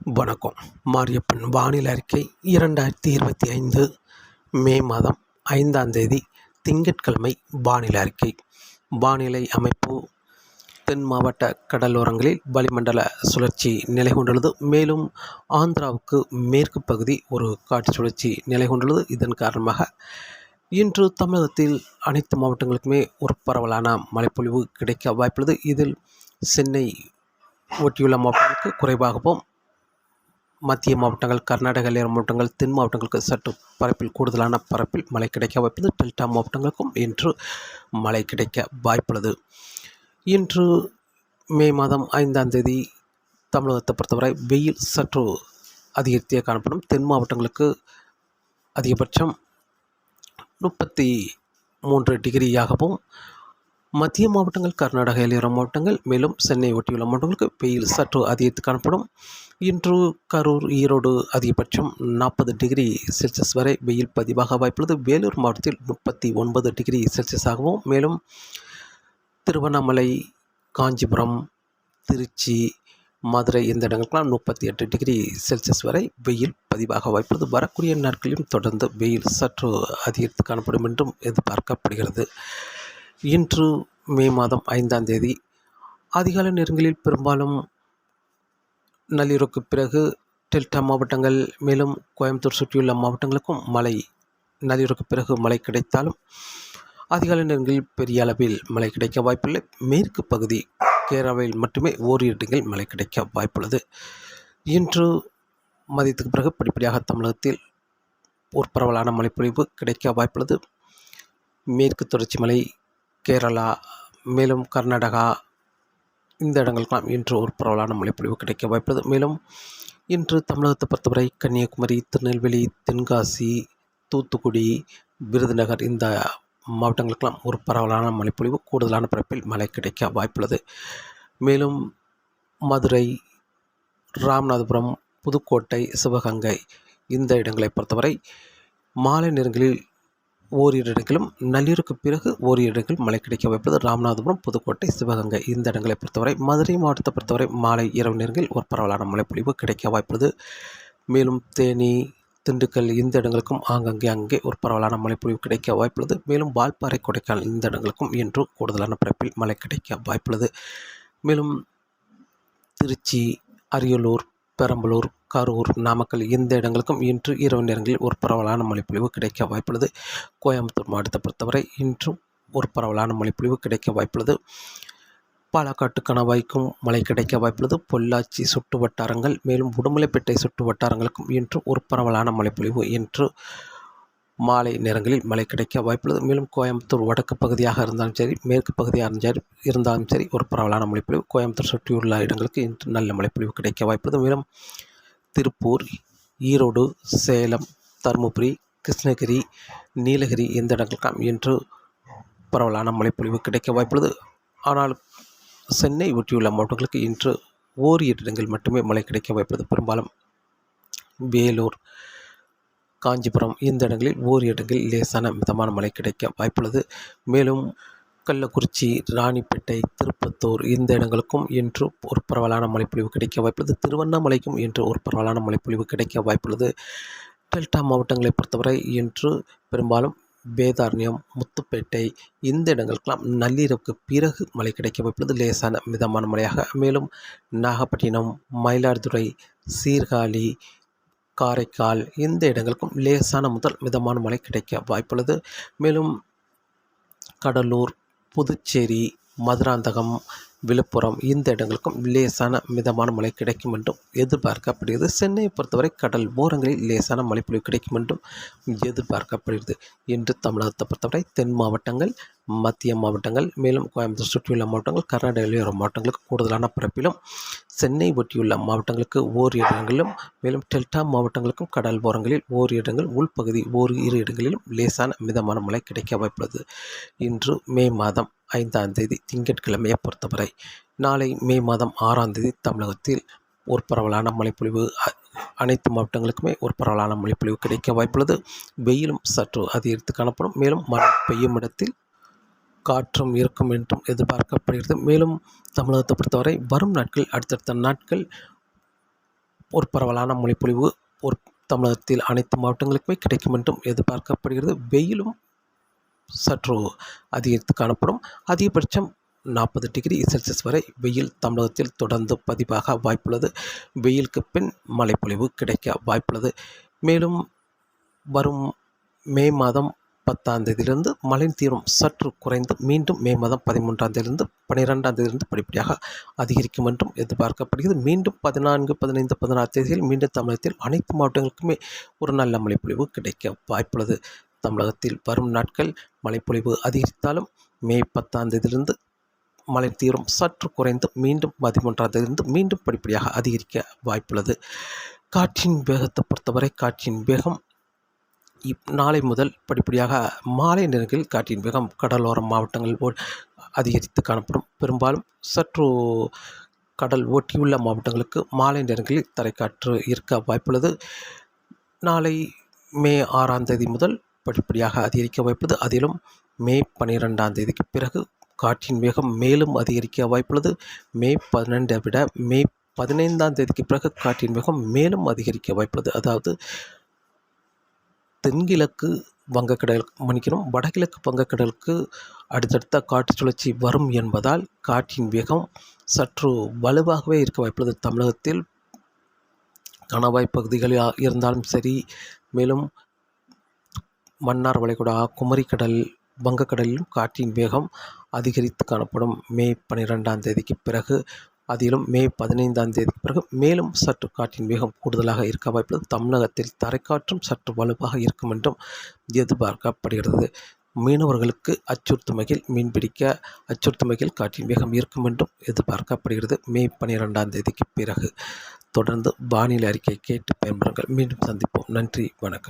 வணக்கம். மாரியப்பன் வானிலை அறிக்கை இரண்டாயிரத்தி இருபத்தி ஐந்து மே மாதம் ஐந்தாம் தேதி திங்கட்கிழமை வானிலை அறிக்கை. வானிலை அமைப்பு தென் மாவட்ட கடலோரங்களில் வளிமண்டல சுழற்சி நிலை கொண்டுள்ளது மேலும் ஆந்திராவுக்கு மேற்கு பகுதி ஒரு காற்று சுழற்சி நிலை கொண்டுள்ளது இதன் காரணமாக இன்று தமிழகத்தில் அனைத்து மாவட்டங்களுக்குமே ஒரு பரவலான மழைப்பொழிவு கிடைக்க வாய்ப்புள்ளது. இதில் சென்னை ஒட்டியுள்ள மாவட்டங்களுக்கு குறைவாகவும் மத்திய மாவட்டங்கள் கர்நாடக எல்லையோர மாவட்டங்கள் தென் மாவட்டங்களுக்கு சற்று பரப்பில் கூடுதலான பரப்பில் மழை கிடைக்க வாய்ப்புள்ளது. டெல்டா மாவட்டங்களுக்கும் இன்று மழை கிடைக்க வாய்ப்புள்ளது. இன்று மே மாதம் ஐந்தாம் தேதி தமிழகத்தை பொறுத்தவரை வெயில் சற்று அதிகரித்தே காணப்படும். தென் மாவட்டங்களுக்கு அதிகபட்சம் முப்பத்தி மூன்று டிகிரியாகவும் மத்திய மாவட்டங்கள் கர்நாடக எல்லையோர மாவட்டங்கள் மேலும் சென்னை ஒட்டியுள்ள மாவட்டங்களுக்கு வெயில் சற்று அதிகரித்து காணப்படும். இன்று கரூர் ஈரோடு அதிகபட்சம் நாற்பது டிகிரி செல்சியஸ் வரை வெயில் பதிவாக வாய்ப்புள்ளது. வேலூர் மாவட்டத்தில் முப்பத்தி ஒன்பது டிகிரி செல்சியஸாகவும் மேலும் திருவண்ணாமலை காஞ்சிபுரம் திருச்சி மதுரை இந்த இடங்களுக்கெல்லாம் முப்பத்தி எட்டு டிகிரி செல்சியஸ் வரை வெயில் பதிவாக வாய்ப்புள்ளது. வரக்கூடிய நாட்களிலும் தொடர்ந்து வெயில் சற்று அதிகரித்து காணப்படும் என்றும் எதிர்பார்க்கப்படுகிறது. இன்று மே மாதம் ஐந்தாம் தேதி. அதிகாலை நேரங்களில் பெரும்பாலும் நள்ளிரவுக்கு பிறகு டெல்டா மாவட்டங்கள் மேலும் கோயம்புத்தூர் சுற்றியுள்ள மாவட்டங்களுக்கும் மழை நள்ளிரவுக்கு பிறகு மழை கிடைத்தாலும் அதிகாலை நேரங்களில் பெரிய அளவில் மழை கிடைக்க வாய்ப்பில்லை. மேற்கு பகுதி கேரளாவில் மட்டுமே ஓரிரு இடங்களில் மழை கிடைக்க வாய்ப்புள்ளது. இன்று மதியத்துக்கு பிறகு படிப்படியாக தமிழகத்தில் ஒரு பரவலான மழைப்பொழிவு கிடைக்க வாய்ப்புள்ளது. மேற்கு தொடர்ச்சி மலை கேரளா மேலும் கர்நாடகா இந்த இடங்களுக்கெல்லாம் இன்று ஒரு பரவலான மழைப்பொழிவு கிடைக்க வாய்ப்புள்ளது. மேலும் இன்று தமிழகத்தை பொறுத்தவரை கன்னியாகுமரி திருநெல்வேலி தென்காசி தூத்துக்குடி விருதுநகர் இந்த மாவட்டங்களுக்கெல்லாம் ஒரு பரவலான மழைப்பொழிவு கூடுதலான பரப்பில் மழை கிடைக்க வாய்ப்புள்ளது. மேலும் மதுரை ராமநாதபுரம் புதுக்கோட்டை சிவகங்கை இந்த இடங்களை பொறுத்தவரை மாலை நேரங்களில் ஓரிரு இடங்களும் நள்ளிரவுக்கு பிறகு ஓரிரு இடங்கள் மழை கிடைக்க வாய்ப்பது ராமநாதபுரம் புதுக்கோட்டை சிவகங்கை. இந்த இடங்களை பொறுத்தவரை மதுரை மாவட்டத்தை பொறுத்தவரை மாலை இரவு நேரங்களில் ஒரு பரவலான மழைப்பொழிவு கிடைக்க வாய்ப்புள்ளது மேலும் தேனி திண்டுக்கல் இந்த இடங்களுக்கும் ஆங்கங்கே அங்கே ஒரு பரவலான மழைப்பொழிவு கிடைக்க வாய்ப்புள்ளது. மேலும் வால்பாறை கொடைக்கானல் இந்த இடங்களுக்கும் இன்று கூடுதலான பரப்பில் மழை கிடைக்க வாய்ப்புள்ளது. மேலும் திருச்சி அரியலூர் பெரம்பலூர் கரூர் நாமக்கல் இந்த இடங்களுக்கும் இன்று இரவு நேரங்களில் ஒரு பரவலான மழைப்பொழிவு கிடைக்க வாய்ப்புள்ளது. கோயம்புத்தூர் மாவட்டத்தை பொறுத்தவரை இன்றும் ஒரு பரவலான மழைப்பொழிவு கிடைக்க வாய்ப்புள்ளது. பாலக்காட்டு கணவாய்க்கும் மழை கிடைக்க வாய்ப்புள்ளது. பொள்ளாச்சி சுட்டு வட்டாரங்கள் மேலும் உடுமலைப்பேட்டை சுட்டு வட்டாரங்களுக்கும் இன்று ஒரு பரவலான மழைப்பொழிவு என்று மாலை நேரங்களில் மழை கிடைக்க வாய்ப்புள்ளது. மேலும் கோயம்புத்தூர் வடக்கு பகுதியாக இருந்தாலும் சரி மேற்கு பகுதியாக இருந்தாலும் சரி இருந்தாலும் சரி ஒரு பரவலான மழைப்பொழிவு கோயம்புத்தூர் சுற்றியுள்ள இடங்களுக்கு இன்று நல்ல மழைப்பொழிவு கிடைக்க வாய்ப்புள்ளது. மேலும் திருப்பூர் ஈரோடு சேலம் தருமபுரி கிருஷ்ணகிரி நீலகிரி இந்த இடங்களுக்காம் இன்று பரவலான மழைப்பொழிவு கிடைக்க வாய்ப்புள்ளது. ஆனால் சென்னை ஒட்டியுள்ள மாவட்டங்களுக்கு இன்று ஓரிரு இடங்கள் மட்டுமே மழை கிடைக்க வாய்ப்புள்ளது. பெரும்பாலும் வேலூர் காஞ்சிபுரம். இந்த இடங்களில் ஓரிரு இடங்களில் லேசான மிதமான மழை கிடைக்க வாய்ப்புள்ளது. மேலும் கள்ளக்குறிச்சி ராணிப்பேட்டை திருப்பத்தூர் இந்த இடங்களுக்கும் இன்று ஒரு பரவலான மழைப்பொழிவு கிடைக்க வாய்ப்புள்ளது. திருவண்ணாமலைக்கும் இன்று ஒரு பரவலான மழைப்பொழிவு கிடைக்க வாய்ப்புள்ளது. டெல்டா மாவட்டங்களை பொறுத்தவரை இன்று பெரும்பாலும் வேதாரண்யம் முத்துப்பேட்டை இந்த இடங்களுக்கெல்லாம் நள்ளிரவுக்கு பிறகு மழை கிடைக்க வாய்ப்புள்ளது. லேசான மிதமான மழையாக. மேலும் நாகப்பட்டினம் மயிலாடுதுறை சீர்காழி காரைக்கால் இந்த இடங்களுக்கும் லேசான முதல் மிதமான மழை கிடைக்க வாய்ப்புள்ளது. மேலும் கடலூர் புதுச்சேரி மதுராந்தகம் விழுப்புரம். இந்த இடங்களுக்கும் லேசான மிதமான மழை கிடைக்கும் என்றும் எதிர்பார்க்கப்படுகிறது. சென்னையை பொறுத்தவரை கடல் ஓரங்களில் லேசான மழைப்பொழிவு கிடைக்கும் என்றும் எதிர்பார்க்கப்படுகிறது. இன்று தமிழகத்தை பொறுத்தவரை தென் மாவட்டங்கள் மத்திய மாவட்டங்கள் மேலும் கோயம்புத்தூர் சுற்றியுள்ள மாவட்டங்கள் கர்நாடக எல்லையோர மாவட்டங்களுக்கு கூடுதலான பரப்பிலும் சென்னை ஒட்டியுள்ள மாவட்டங்களுக்கு ஓர் இடங்களிலும் மேலும் டெல்டா மாவட்டங்களுக்கும் கடல் ஓரங்களில் ஓர் இடங்கள் உள்பகுதி ஓர் இரு இடங்களிலும் லேசான மிதமான மழை கிடைக்க வாய்ப்புள்ளது. இன்று மே மாதம் ஐந்தாம் தேதி திங்கட்கிழமையை பொறுத்தவரை நாளை மே மாதம் ஆறாம் தேதி தமிழகத்தில் ஒரு பரவலான மழைப்பொழிவு அனைத்து மாவட்டங்களுக்குமே ஒரு பரவலான மழைப்பொழிவு கிடைக்க வாய்ப்புள்ளது. வெயிலும் சற்று அதிகரித்து காணப்படும். மேலும் மழை பெய்யும் இடத்தில் காற்றும் இருக்கும் என்றும் எதிர்பார்க்கப்படுகிறது. மேலும் தமிழகத்தை பொறுத்தவரை வரும் நாட்கள் அடுத்தடுத்த நாட்கள் ஒரு பரவலான மொழிப்பொழிவு ஒரு தமிழகத்தில் அனைத்து மாவட்டங்களுக்குமே கிடைக்கும் என்றும் எதிர்பார்க்கப்படுகிறது. வெயிலும் சற்று அதிகரித்து காணப்படும் அதிகபட்சம் நாற்பது டிகிரி செல்சியஸ் வரை வெயில் தமிழகத்தில் தொடர்ந்து பதிவாக வாய்ப்புள்ளது. வெயிலுக்கு பின் மழைப்பொழிவு கிடைக்க வாய்ப்புள்ளது. மேலும் வரும் மே மாதம் பத்தாம் தேதியிலிருந்து மழை தீவிரம் சற்று குறைந்து மீண்டும் மே மாதம் பதிமூன்றாம் தேதியிலிருந்து பன்னிரெண்டாம் தேதியிலிருந்து படிப்படியாக அதிகரிக்கும் என்றும் எதிர்பார்க்கப்படுகிறது. மீண்டும் பதினான்கு பதினைந்து பதினாறு தேதியில் மீண்டும் தமிழகத்தில் அனைத்து மாவட்டங்களுக்குமே ஒரு நல்ல மழைப்பொழிவு கிடைக்க வாய்ப்புள்ளது. தமிழகத்தில் வரும் நாட்கள் மழைப்பொழிவு அதிகரித்தாலும் மே பத்தாம் தேதியிலிருந்து மழை தீவிரம் சற்று குறைந்து மீண்டும் பதிமூன்றாம் தேதியிலிருந்து மீண்டும் படிப்படியாக அதிகரிக்க வாய்ப்புள்ளது. காற்றின் வேகத்தை பொறுத்தவரை காற்றின் வேகம் இப் நாளை முதல் படிப்படியாக மாலை நேரங்களில் காற்றின் வேகம் கடலோர மாவட்டங்கள் அதிகரித்து காணப்படும். பெரும்பாலும் சற்று கடல் ஒட்டியுள்ள மாவட்டங்களுக்கு மாலை நேரங்களில் தரைக்காற்று இருக்க வாய்ப்புள்ளது. நாளை மே ஆறாம் தேதி முதல் படிப்படியாக அதிகரிக்க வாய்ப்புள்ளது. அதிலும் மே பன்னிரெண்டாம் தேதிக்கு பிறகு காற்றின் வேகம் மேலும் அதிகரிக்க வாய்ப்புள்ளது. மே பன்னெண்டை விட மே பதினைந்தாம் தேதிக்கு பிறகு காற்றின் வேகம் மேலும் அதிகரிக்க வாய்ப்புள்ளது. அதாவது தென்கிழக்கு வங்கக்கடல் மன்னிக்கணும். வடகிழக்கு வங்கக்கடலுக்கு அடுத்தடுத்த காற்று சுழற்சி வரும் என்பதால் காற்றின் வேகம் சற்று வலுவாகவே இருக்க வாய்ப்புள்ளது. தமிழகத்தில் கணவாய் பகுதிகளில் இருந்தாலும் சரி மேலும் மன்னார் வளைகுடா குமரிக்கடல் வங்கக்கடலிலும் காற்றின் வேகம் அதிகரித்து காணப்படும். மே பன்னிரெண்டாம் தேதிக்கு பிறகு அதிலும் மே பதினைந்தாம் தேதிக்கு பிறகு மேலும் சற்று காற்றின் வேகம் கூடுதலாக இருக்க வாய்ப்புள்ளது. தமிழகத்தில் தரைக்காற்றும் சற்று வலுவாக இருக்கும் என்றும் எதிர்பார்க்கப்படுகிறது. மீனவர்களுக்கு அச்சுறுத்தும் வகையில் மீன்பிடிக்க அச்சுறுத்தும் வகையில் காற்றின் வேகம் இருக்கும் என்றும் எதிர்பார்க்கப்படுகிறது. மே பன்னிரெண்டாம் தேதிக்கு பிறகு. தொடர்ந்து வானிலை அறிக்கை கேட்டு பயன்பெறுங்கள். மீண்டும் சந்திப்போம். நன்றி. வணக்கம்.